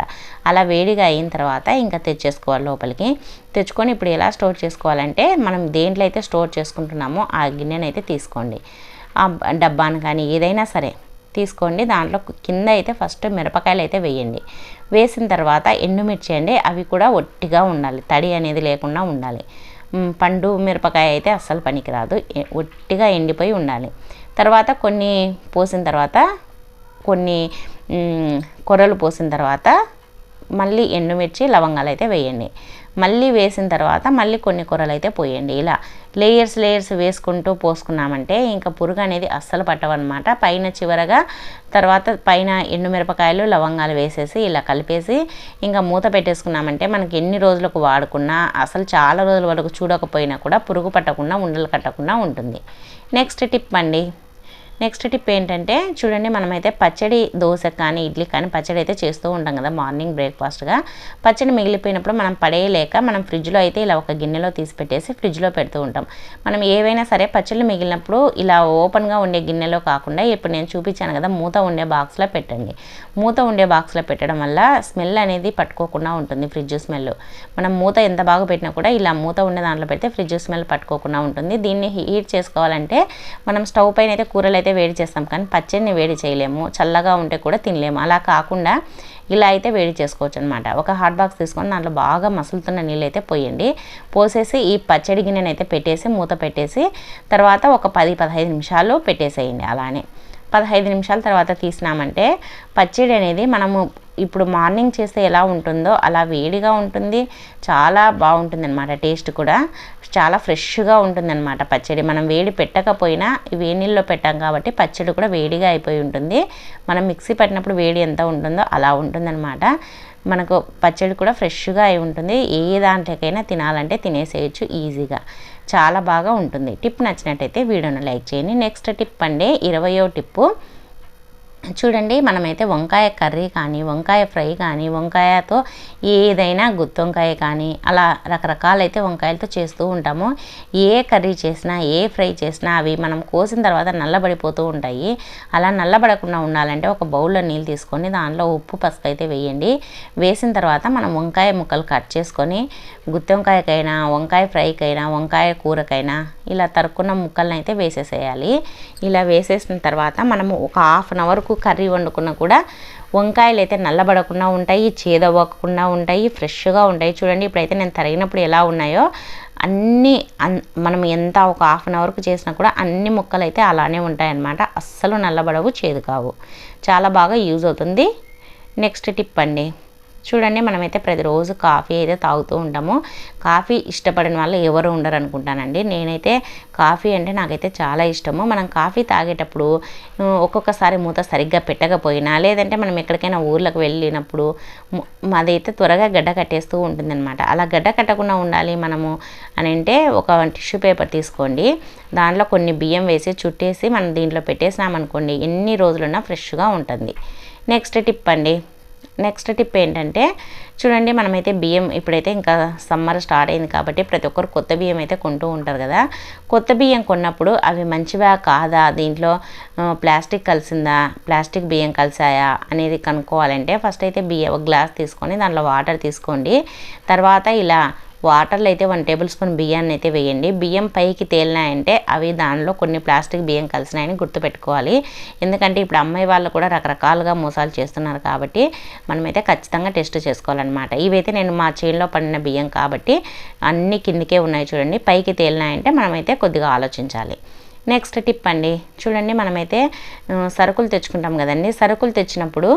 Speaker 1: అలా వేడిగా అయిన తర్వాత ఇంకా తెచ్చేసుకోవాలి లోపలికి. తెచ్చుకొని ఇప్పుడు ఎలా స్టోర్ చేసుకోవాలంటే మనం దేంట్లో అయితే స్టోర్ చేసుకుంటున్నామో ఆ గిన్నెనైతే తీసుకోండి. ఆ డబ్బాను కానీ ఏదైనా సరే. తీసుకోండి. దాంట్లో కింద అయితే ఫస్ట్ మిరపకాయలు అయితే వేయండి. వేసిన తర్వాత ఎండుమిర్చి అండి అవి కూడా ఒట్టిగా ఉండాలి. తడి అనేది లేకుండా ఉండాలి. పండు మిరపకాయ అయితే అస్సలు పనికిరాదు. ఒట్టిగా ఎండిపోయి ఉండాలి. తర్వాత కొన్ని పోసిన తర్వాత కొన్ని కొరలు కొర్రలు పోసిన తర్వాత మళ్ళీ ఎండుమిర్చి లవంగాలు అయితే వేయండి. మళ్ళీ వేసిన తర్వాత మళ్ళీ కొన్ని కూరలు అయితే పోయండి. ఇలా లేయర్స్ లేయర్స్ వేసుకుంటూ పోసుకున్నామంటే ఇంకా పురుగు అనేది అస్సలు పట్టవన్నమాట. పైన చివరగా తర్వాత పైన ఎండుమిరపకాయలు లవంగాలు వేసేసి ఇలా కలిపేసి ఇంకా మూత పెట్టేసుకున్నామంటే మనకి ఎన్ని రోజులకు వాడుకున్నా అసలు చాలా రోజుల వరకు చూడకపోయినా కూడా పురుగు పట్టకుండా ఉండలు కట్టకుండా ఉంటుంది. నెక్స్ట్ టిప్ అండి. నెక్స్ట్ టిప్ ఏంటంటే చూడండి మనమైతే పచ్చడి దోశ కానీ ఇడ్లీ కానీ పచ్చడి అయితే చేస్తూ ఉంటాం కదా మార్నింగ్ బ్రేక్ఫాస్ట్గా పచ్చడి మిగిలిపోయినప్పుడు మనం పడేయలేక మనం ఫ్రిడ్జ్లో అయితే ఇలా ఒక గిన్నెలో తీసి పెట్టేసి ఫ్రిడ్జ్లో పెడుతూ ఉంటాం. మనం ఏవైనా సరే పచ్చళ్ళు మిగిలినప్పుడు ఇలా ఓపెన్గా ఉండే గిన్నెలో కాకుండా ఇప్పుడు నేను చూపించాను కదా మూత ఉండే బాక్స్లో పెట్టండి. మూత ఉండే బాక్స్లో పెట్టడం వల్ల స్మెల్ అనేది పట్టుకోకుండా ఉంటుంది ఫ్రిడ్జ్ స్మెల్ మనం మూత ఎంత బాగా పెట్టినా కూడా ఇలా మూత ఉండే దాంట్లో పెడితే ఫ్రిడ్జ్ స్మెల్ పట్టుకోకుండా ఉంటుంది. దీన్ని హీట్ చేసుకోవాలంటే మనం స్టవ్ పైన అయితే కూరలు అయితే వేడి చేస్తాం కానీ పచ్చడిని వేడి చేయలేము. చల్లగా ఉంటే కూడా తినలేము. అలా కాకుండా ఇలా అయితే వేడి చేసుకోవచ్చు అనమాట ఒక హాట్ బాక్స్ తీసుకొని దాంట్లో బాగా మసులుతున్న నీళ్ళు అయితే పోయండి. పోసేసి ఈ పచ్చడి గిన్నెని అయితే పెట్టేసి మూత పెట్టేసి తర్వాత ఒక పది పదహైదు నిమిషాలు పెట్టేసేయండి అలానే. పదహైదు నిమిషాల తర్వాత తీసినామంటే పచ్చడి అనేది మనము ఇప్పుడు మార్నింగ్ చేస్తే ఎలా ఉంటుందో అలా వేడిగా ఉంటుంది. చాలా బాగుంటుంది అనమాట టేస్ట్ కూడా. చాలా ఫ్రెష్గా ఉంటుందన్నమాట పచ్చడి. మనం వేడి పెట్టకపోయినా వేడి నీళ్ళలో పెట్టాం కాబట్టి పచ్చడి కూడా వేడిగా అయిపోయి ఉంటుంది. మనం మిక్సీ పట్టినప్పుడు వేడి ఎంత ఉంటుందో అలా ఉంటుందన్నమాట. మనకు పచ్చడి కూడా ఫ్రెష్గా అయి ఉంటుంది. ఏ దాంట్లోకైనా తినాలంటే తినేసేయచ్చు ఈజీగా. చాలా బాగా ఉంటుంది. టిప్ నచ్చినట్టయితే వీడియోను లైక్ చేయండి. నెక్స్ట్ టిప్ అండి ఇరవయో టిప్పు. చూడండి మనమైతే వంకాయ కర్రీ కానీ వంకాయ ఫ్రై కానీ వంకాయతో ఏదైనా గుత్తి వంకాయ కానీ అలా రకరకాలైతే వంకాయలతో చేస్తూ ఉంటాము. ఏ కర్రీ చేసినా ఏ ఫ్రై చేసినా అవి మనం కోసిన తర్వాత నల్లబడిపోతూ ఉంటాయి. అలా నల్లబడకుండా ఉండాలంటే ఒక బౌల్లో నీళ్ళు తీసుకొని దానిలో ఉప్పు పసుపు అయితే వేయండి. వేసిన తర్వాత మనం వంకాయ ముక్కలు కట్ చేసుకొని గుత్తి వంకాయకైనా వంకాయ ఫ్రైకైనా వంకాయ కూరకైనా ఇలా తరుక్కున్న ముక్కలను అయితే వేసేసేయాలి. ఇలా వేసేసిన తర్వాత మనము ఒక హాఫ్ అన్ అవర్కు కర్రీ వండుకున్నా కూడా వంకాయలు అయితే నల్లబడకుండా ఉంటాయి చేదవ్వకుండా ఉంటాయి ఫ్రెష్గా ఉంటాయి. చూడండి ఇప్పుడైతే నేను తరిగినప్పుడు ఎలా ఉన్నాయో అన్నీ అన్ మనం ఎంత ఒక హాఫ్ అన్ అవర్కు చేసినా కూడా అన్ని ముక్కలు అయితే అలానే ఉంటాయన్నమాట. అస్సలు నల్లబడవు చేదు కావు. చాలా బాగా యూజ్ అవుతుంది. నెక్స్ట్ టిప్ అండి. చూడండి మనమైతే ప్రతిరోజు కాఫీ అయితే తాగుతూ ఉంటాము. కాఫీ ఇష్టపడిన వాళ్ళు ఎవరు ఉండరు అనుకుంటానండి. నేనైతే కాఫీ అంటే నాకైతే చాలా ఇష్టము. మనం కాఫీ తాగేటప్పుడు ఒక్కొక్కసారి మూత సరిగ్గా పెట్టకపోయినా లేదంటే మనం ఎక్కడికైనా ఊర్లకు వెళ్ళినప్పుడు అదైతే త్వరగా గడ్డ కట్టేస్తూ ఉంటుందన్నమాట. అలా గడ్డ కట్టకుండా ఉండాలి మనము అని అంటే ఒక టిష్యూ పేపర్ తీసుకోండి. దాంట్లో కొన్ని బియ్యం వేసి చుట్టేసి మనం దీంట్లో పెట్టేసినామనుకోండి ఎన్ని రోజులున్నా ఫ్రెష్గా ఉంటుంది. నెక్స్ట్ టిప్ అండి. నెక్స్ట్ టిప్ ఏంటంటే చూడండి మనమైతే బియ్యం ఇప్పుడైతే ఇంకా సమ్మర్ స్టార్ట్ అయింది కాబట్టి ప్రతి ఒక్కరు కొత్త బియ్యం అయితే కొంటూ ఉంటారు కదా. కొత్త బియ్యం కొన్నప్పుడు అవి మంచివా కాదా? దీంట్లో ప్లాస్టిక్ కలిసిందా? ప్లాస్టిక్ బియ్యం కలిసాయా? అనేది కనుక్కోవాలంటే ఫస్ట్ అయితే బియ్యం ఒక గ్లాస్ తీసుకొని దాంట్లో వాటర్ తీసుకోండి. తర్వాత ఇలా వాటర్లో అయితే వన్ టేబుల్ స్పూన్ బియ్యాన్ని అయితే వేయండి. బియ్యం పైకి తేలినాయంటే అవి దానిలో కొన్ని ప్లాస్టిక్ బియ్యం కలిసినాయని గుర్తుపెట్టుకోవాలి. ఎందుకంటే ఇప్పుడు అమ్మాయి వాళ్ళు కూడా రకరకాలుగా మోసాలు చేస్తున్నారు కాబట్టి మనమైతే ఖచ్చితంగా టెస్ట్ చేసుకోవాలన్నమాట. ఇవైతే నేను మా చేనులో పడిన బియ్యం కాబట్టి అన్ని కిందికే ఉన్నాయి చూడండి. పైకి తేలినాయంటే మనమైతే కొద్దిగా ఆలోచించాలి. నెక్స్ట్ టిప్ అండి. చూడండి మనమైతే సరుకులు తెచ్చుకుంటాం కదండి. సరుకులు తెచ్చినప్పుడు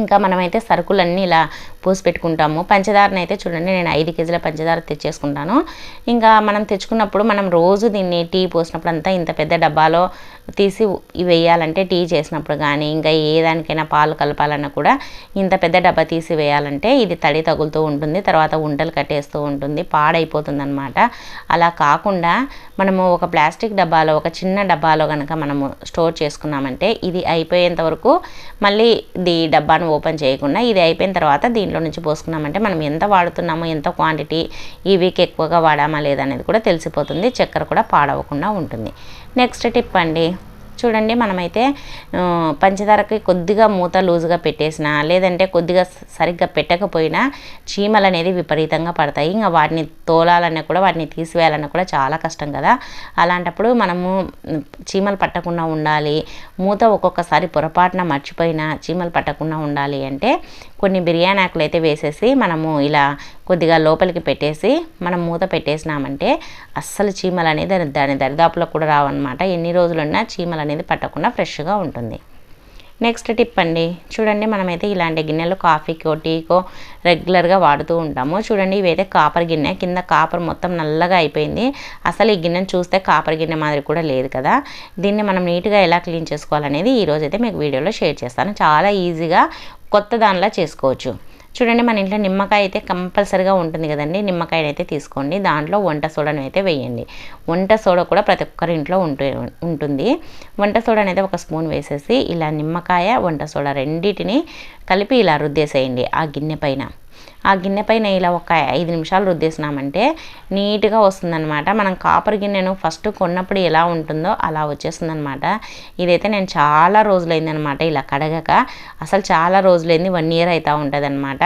Speaker 1: ఇంకా మనమైతే సరుకులన్నీ ఇలా పోసి పెట్టుకుంటాము. పంచదారని అయితే చూడండి నేను ఐదు కేజీల పంచదార తెచ్చేసుకుంటాను. ఇంకా మనం తెచ్చుకున్నప్పుడు మనం రోజు దీన్ని టీ పోసినప్పుడు అంతా ఇంత పెద్ద డబ్బాలో తీసి వేయాలంటే టీ చేసినప్పుడు కానీ ఇంకా ఏ దానికైనా పాలు కలపాలన్నా కూడా ఇంత పెద్ద డబ్బా తీసి వేయాలంటే ఇది తడి తగులుతూ ఉంటుంది. తర్వాత ఉంటలు కట్టేస్తూ ఉంటుంది. పాడైపోతుంది అనమాట అలా కాకుండా మనము ఒక ప్లాస్టిక్ డబ్బాలో ఒక చిన్న డబ్బాలో కనుక మనము స్టోర్ చేసుకున్నామంటే ఇది అయిపోయేంత వరకు మళ్ళీ ఈ డబ్బాను ఓపెన్ చేయకుండా ఇది అయిపోయిన తర్వాత దీంట్లో నుంచి పోసుకున్నామంటే మనం ఎంత వాడుతున్నామో ఎంత క్వాంటిటీ ఈ వీక్ ఎక్కువగా వాడామా లేదనేది కూడా తెలిసిపోతుంది. చక్కెర కూడా పాడవకుండా ఉంటుంది. నెక్స్ట్ టిప్ అండి. చూడండి మనమైతే పంచదారకి కొద్దిగా మూత లూజుగా పెట్టేసినా లేదంటే కొద్దిగా సరిగ్గా పెట్టకపోయినా చీమలు అనేది విపరీతంగా పడతాయి. ఇంకా వాటిని తోలాలన్నా కూడా వాటిని తీసివేయాలన్నా కూడా చాలా కష్టం కదా. అలాంటప్పుడు మనము చీమలు పట్టకుండా ఉండాలి. మూత ఒక్కొక్కసారి పొరపాటున మర్చిపోయినా చీమలు పట్టకుండా ఉండాలి అంటే కొన్ని బిర్యానీ ఆకులు అయితే వేసేసి మనము ఇలా కొద్దిగా లోపలికి పెట్టేసి మనం మూత పెట్టేసినామంటే అస్సలు చీమలు అనేది దాని- దరిదాపులో కూడా రావన్నమాట. ఎన్ని రోజులున్నా చీమలు అనేది పట్టకుండా ఫ్రెష్గా ఉంటుంది. నెక్స్ట్ టిప్ అండి. చూడండి మనమైతే ఇలాంటి గిన్నెలు కాఫీకో టీకో రెగ్యులర్గా వాడుతూ ఉంటాము. చూడండి ఇవైతే కాపర్ గిన్నె. కింద కాపర్ మొత్తం నల్లగా అయిపోయింది. అసలు ఈ గిన్నెను చూస్తే కాపర్ గిన్నె మాదిరి కూడా లేదు కదా. దీన్ని మనం నీట్గా ఎలా క్లీన్ చేసుకోవాలనేది ఈరోజైతే మీకు వీడియోలో షేర్ చేస్తాను. చాలా ఈజీగా కొత్త దానిలా చేసుకోవచ్చు. చూడండి మన ఇంట్లో నిమ్మకాయ అయితే కంపల్సరీగా ఉంటుంది కదండి. నిమ్మకాయని అయితే తీసుకోండి. దాంట్లో వంట సోడాను అయితే వేయండి. వంట సోడా కూడా ప్రతి ఒక్కరి ఇంట్లో ఉంటు ఉంటుంది. వంట సోడా అనేది ఒక స్పూన్ వేసేసి ఇలా నిమ్మకాయ వంట సోడా రెండింటిని కలిపి ఇలా రుద్దేసేయండి ఆ గిన్నె పైన. ఆ గిన్నె పైన ఇలా ఒక ఐదు నిమిషాలు రుద్దేసినామంటే నీట్గా వస్తుందన్నమాట. మనం కాపర్ గిన్నెను ఫస్ట్ కొన్నప్పుడు ఎలా ఉంటుందో అలా వచ్చేస్తుందన్నమాట. ఇదైతే నేను చాలా రోజులైందనమాట ఇలా కడగక. అసలు చాలా రోజులైంది వన్ ఇయర్ అవుతూ ఉంటుంది అనమాట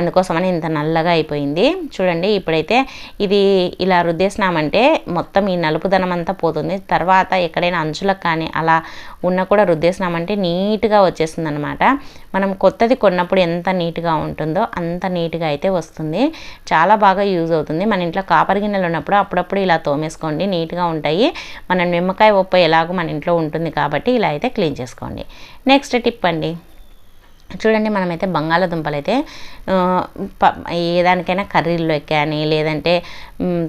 Speaker 1: అందుకోసమని ఇంత నల్లగా అయిపోయింది. చూడండి ఇప్పుడైతే ఇది ఇలా రుద్దేసినామంటే మొత్తం ఈ నలుపుదనం అంతా పోతుంది. తర్వాత ఎక్కడైనా అంచులకు కానీ అలా ఉన్న కూడా రుద్దేసినామంటే నీట్గా వచ్చేస్తుంది అనమాట మనం కొత్తది కొన్నప్పుడు ఎంత నీట్గా ఉంటుందో అంత నీట్ నీట్గా అయితే వస్తుంది. చాలా బాగా యూజ్ అవుతుంది. మన ఇంట్లో కాపర్ గిన్నెలు ఉన్నప్పుడు అప్పుడప్పుడు ఇలా తోమేసుకోండి. నీట్గా ఉంటాయి. మన నిమ్మకాయ ఉప్పు ఎలాగో మన ఇంట్లో ఉంటుంది కాబట్టి ఇలా అయితే క్లీన్ చేసుకోండి. నెక్స్ట్ టిప్ అండి. చూడండి మనమైతే బంగాళాదుంపలు అయితే ఏదానికైనా కర్రీల్లో కానీ లేదంటే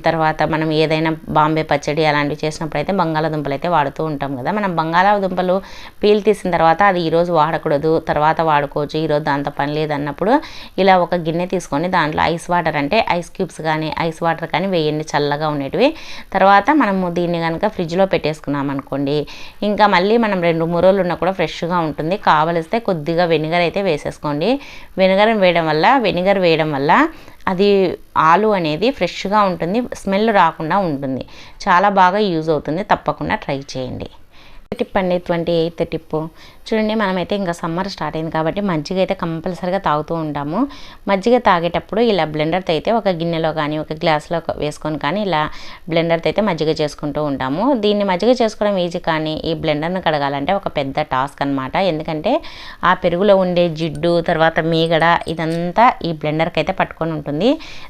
Speaker 1: తర్వాత మనం ఏదైనా బాంబే పచ్చడి అలాంటివి చేసినప్పుడు అయితే బంగాళాదుంపలు అయితే వాడుతూ ఉంటాం కదా. మనం బంగాళాదుంపలు పీల్ తీసిన తర్వాత అది ఈరోజు వాడకూడదు తర్వాత వాడుకోవచ్చు ఈరోజు దాంతో పని లేదన్నప్పుడు ఇలా ఒక గిన్నె తీసుకొని దాంట్లో ఐస్ వాటర్ అంటే ఐస్ క్యూబ్స్ కానీ ఐస్ వాటర్ కానీ వేయండి చల్లగా ఉండేటివి. తర్వాత మనము దీన్ని కనుక ఫ్రిడ్జ్లో పెట్టేసుకున్నాం అనుకోండి ఇంకా మళ్ళీ మనం రెండు మూడు రోజులు ఉన్నా కూడా ఫ్రెష్గా ఉంటుంది. కావలిస్తే కొద్దిగా వెనిగర్ అయితే వేసేసుకోండి. వెనిగర్ వేయడం వల్ల వెనిగర్ వేయడం వల్ల అది ఆలు అనేది ఫ్రెష్గా ఉంటుంది స్మెల్ రాకుండా ఉంటుంది. చాలా బాగా యూజ్ అవుతుంది తప్పకుండా ట్రై చేయండి. టిప్ అండి? Twenty eighth tip. చూడండి మనమైతే ఇంకా సమ్మర్ స్టార్ట్ అయింది కాబట్టి మజ్జిగ అయితే కంపల్సరీగా తాగుతూ ఉంటాము. మజ్జిగ తాగేటప్పుడు ఇలా బ్లెండర్తో అయితే ఒక గిన్నెలో కానీ ఒక గ్లాస్లో వేసుకొని కానీ ఇలా బ్లెండర్తో అయితే మజ్జిగ చేసుకుంటూ ఉంటాము. దీన్ని మజ్జిగ చేసుకోవడం ఈజీ కానీ ఈ బ్లెండర్ను కడగాలంటే ఒక పెద్ద టాస్క్ అనమాట ఎందుకంటే ఆ పెరుగులో ఉండే జిడ్డు తర్వాత మీగడ ఇదంతా ఈ బ్లెండర్కి అయితే పట్టుకొని ఉంటుంది.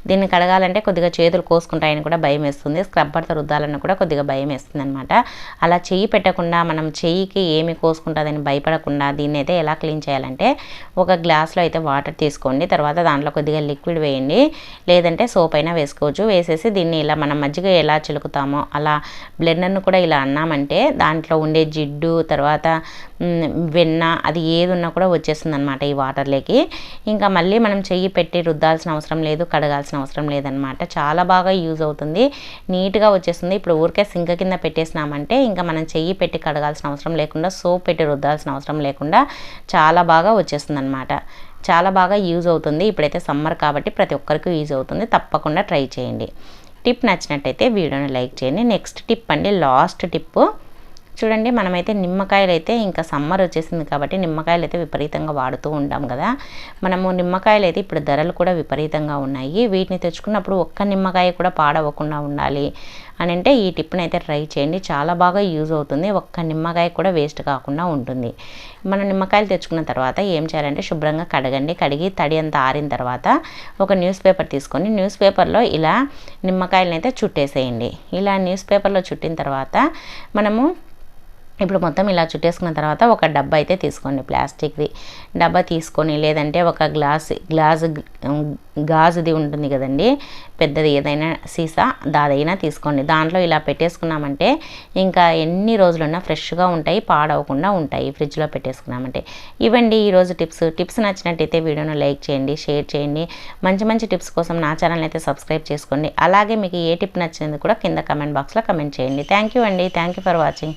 Speaker 1: దీన్ని కడగాలంటే కొద్దిగా చేతులు కోసుకుంటాయని కూడా భయం వేస్తుంది. స్క్రబ్బర్తో రుద్దాలన్న కూడా కొద్దిగా భయం వేస్తుంది అనమాట అలా చెయ్యి పెట్టకుండా మనం చెయ్యికి ఏమి కోసుకుంటుందని భయపడకుండా దీన్ని అయితే ఎలా క్లీన్ చేయాలంటే ఒక గ్లాస్లో అయితే వాటర్ తీసుకోండి. తర్వాత దాంట్లో కొద్దిగా లిక్విడ్ వేయండి. లేదంటే సోప్ అయినా వేసుకోవచ్చు. వేసేసి దీన్ని ఇలా మనం మజ్జిగ ఎలా చిలుకుతామో అలా బ్లెండర్ను కూడా ఇలా అన్నామంటే దాంట్లో ఉండే జిడ్డు తర్వాత వెన్న అది ఏది ఉన్నా కూడా వచ్చేస్తుంది అనమాట ఈ వాటర్లోకి ఇంకా మళ్ళీ మనం చెయ్యి పెట్టి రుద్దాల్సిన అవసరం లేదు కడగాల్సిన అవసరం లేదనమాట చాలా బాగా యూజ్ అవుతుంది. నీట్గా వచ్చేస్తుంది. ఇప్పుడు ఊరికే సింక కింద పెట్టేసినామంటే ఇంకా మనం చెయ్యి పెట్టి కడగాల్సిన అవసరం లేకుండా సోప్ పెట్టి రుద్దాల్సిన అవసరం లేకుండా చాలా బాగా వచ్చేస్తుంది అనమాట చాలా బాగా యూజ్ అవుతుంది. ఇప్పుడైతే సమ్మర్ కాబట్టి ప్రతి ఒక్కరికి యూజ్ అవుతుంది. తప్పకుండా ట్రై చేయండి. టిప్ నచ్చినట్టయితే వీడియోని లైక్ చేయండి. నెక్స్ట్ టిప్ అండి లాస్ట్ టిప్పు చూడండి మనమైతే నిమ్మకాయలు అయితే ఇంకా సమ్మర్ వచ్చేసింది కాబట్టి నిమ్మకాయలు అయితే విపరీతంగా వాడుతూ ఉంటాం కదా. మనము నిమ్మకాయలు అయితే ఇప్పుడు ధరలు కూడా విపరీతంగా ఉన్నాయి. వీటిని తెచ్చుకున్నప్పుడు ఒక్క నిమ్మకాయ కూడా పాడవకుండా ఉండాలి అని అంటే ఈ టిప్ని అయితే ట్రై చేయండి. చాలా బాగా యూజ్ అవుతుంది. ఒక్క నిమ్మకాయ కూడా వేస్ట్ కాకుండా ఉంటుంది. మనం నిమ్మకాయలు తెచ్చుకున్న తర్వాత ఏం చేయాలంటే శుభ్రంగా కడగండి. కడిగి తడి అంతా ఆరిన తర్వాత ఒక న్యూస్ పేపర్ తీసుకొని న్యూస్ పేపర్లో ఇలా నిమ్మకాయలను అయితే చుట్టేసేయండి. ఇలా న్యూస్ పేపర్లో చుట్టిన తర్వాత మనము ఇప్పుడు మొత్తం ఇలా చుట్టేసుకున్న తర్వాత ఒక డబ్బా అయితే తీసుకోండి ప్లాస్టిక్ది. డబ్బా తీసుకొని లేదంటే ఒక గ్లాస్ గ్లాస్ గాజుది ఉంటుంది కదండి పెద్దది ఏదైనా సీసా దాదైనా తీసుకోండి. దాంట్లో ఇలా పెట్టేసుకున్నామంటే ఇంకా ఎన్ని రోజులున్నా ఫ్రెష్గా ఉంటాయి పాడవకుండా ఉంటాయి ఫ్రిడ్జ్లో పెట్టేసుకున్నామంటే. ఇవ్వండి ఈరోజు టిప్స్. టిప్స్ నచ్చినట్టయితే వీడియోను లైక్ చేయండి షేర్ చేయండి. మంచి మంచి టిప్స్ కోసం నా ఛానల్ అయితే సబ్స్క్రైబ్ చేసుకోండి. అలాగే మీకు ఏ టిప్ నచ్చినది కూడా కింద కమెంట్ బాక్స్లో కమెంట్ చేయండి. థ్యాంక్ యూ అండి. Thank you for watching.